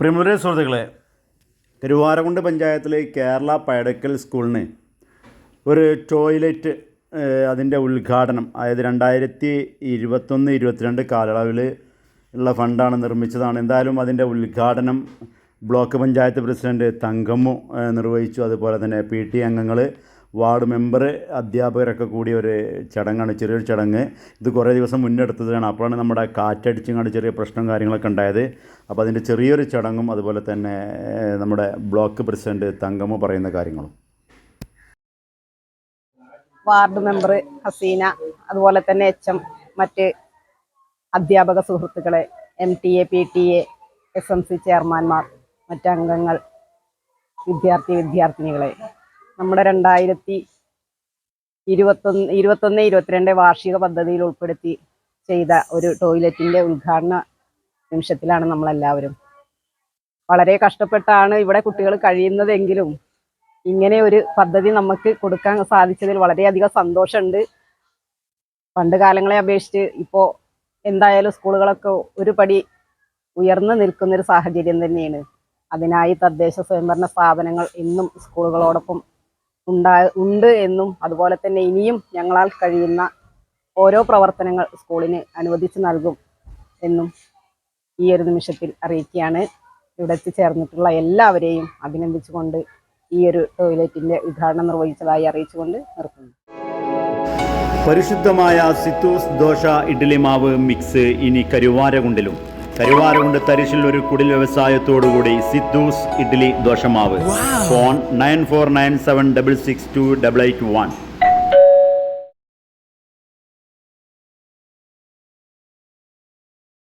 പ്രിമുര സുഹൃത്തുക്കളെ കരുവാരകുണ്ട് പഞ്ചായത്തിലെ കേരള പൈഡക്കൽ സ്കൂളിന് ഒരു ടോയ്ലറ്റ് അതിന്റെ ഉദ്ഘാടനം അതായത് രണ്ടായിരത്തി ഇരുപത്തൊന്ന് ഇരുപത്തിരണ്ട് കാലയളവിൽ ഉള്ള ഫണ്ടാണ് നിർമ്മിച്ചതാണ്. എന്തായാലും അതിന്റെ ഉദ്ഘാടനം ബ്ലോക്ക് പഞ്ചായത്ത് പ്രസിഡന്റ് തങ്കമ്മു നിർവഹിച്ചു. അതുപോലെ തന്നെ പി ടി അംഗങ്ങൾ വാർഡ് മെമ്പർ അധ്യാപകരൊക്കെ കൂടി ഒരു ചടങ്ങാണ് ചെറിയൊരു ചടങ്ങ്. ഇത് കുറേ ദിവസം മുന്നെടുത്തതാണ് അപ്പോഴാണ് നമ്മുടെ കാറ്റടിച്ചുകൊണ്ട് ചെറിയ പ്രശ്നം കാര്യങ്ങളൊക്കെ ഉണ്ടായത്. അപ്പോൾ അതിന്റെ ചെറിയൊരു ചടങ്ങും അതുപോലെ തന്നെ നമ്മുടെ ബ്ലോക്ക് പ്രസിഡന്റ് തങ്കമ്മ പറയുന്ന കാര്യങ്ങളും. വാർഡ് മെമ്പർ ഹസീന അതുപോലെ തന്നെ എച്ച് എം മറ്റ് അധ്യാപക സുഹൃത്തുക്കളെ M T A P T A S M C ചെയർമാൻമാർ മറ്റ് അംഗങ്ങൾ വിദ്യാർത്ഥി വിദ്യാർത്ഥിനികളെ. നമ്മുടെ രണ്ടായിരത്തി ഇരുപത്തൊന്ന് ഇരുപത്തൊന്ന് ഇരുപത്തിരണ്ട് വാർഷിക പദ്ധതിയിൽ ഉൾപ്പെടുത്തി ചെയ്ത ഒരു ടോയ്ലറ്റിന്റെ ഉദ്ഘാടന നിമിഷത്തിലാണ് നമ്മളെല്ലാവരും. വളരെ കഷ്ടപ്പെട്ടാണ് ഇവിടെ കുട്ടികൾ കഴിയുന്നതെങ്കിലും ഇങ്ങനെ ഒരു പദ്ധതി നമുക്ക് കൊടുക്കാൻ സാധിച്ചതിൽ വളരെയധികം സന്തോഷമുണ്ട്. പണ്ട് കാലങ്ങളെ അപേക്ഷിച്ച് ഇപ്പോൾ എന്തായാലും സ്കൂളുകളൊക്കെ ഒരു പടി ഉയർന്നു നിൽക്കുന്നൊരു സാഹചര്യം തന്നെയാണ്. അതിനായി തദ്ദേശ സ്വയംഭരണ സ്ഥാപനങ്ങൾ ഇന്നും സ്കൂളുകളോടൊപ്പം ഉണ്ടാ ഉണ്ട് എന്നും അതുപോലെ തന്നെ ഇനിയും ഞങ്ങളാൽ കഴിയുന്ന ഓരോ പ്രവർത്തനങ്ങൾ സ്കൂളിന് അനുവദിച്ചു നൽകും എന്നും ഈ ഒരു നിമിഷത്തിൽ അറിയിക്കുകയാണ്. ഇവിടെ എത്തിച്ചേർന്നിട്ടുള്ള എല്ലാവരെയും അഭിനന്ദിച്ചുകൊണ്ട് ഈ ഒരു ടോയ്ലറ്റിന്റെ ഉദ്ഘാടനം നിർവഹിച്ചതായി അറിയിച്ചുകൊണ്ട് നിർത്തുന്നു. പരിശുദ്ധമായ സിത്തൂസ് ദോശ ഇഡ്ഡലി മാവ് മിക്സ് ഇനി കരുവാരകുണ്ടിലും. കരുവാരകുണ്ട് തരിശിൽ ഒരു കുടിൽ വ്യവസായത്തോടുകൂടി സിദ്ധൂസ് ഇഡ്ഡലി ദോശമാവ്. Phone nine four nine seven double six two double eight one.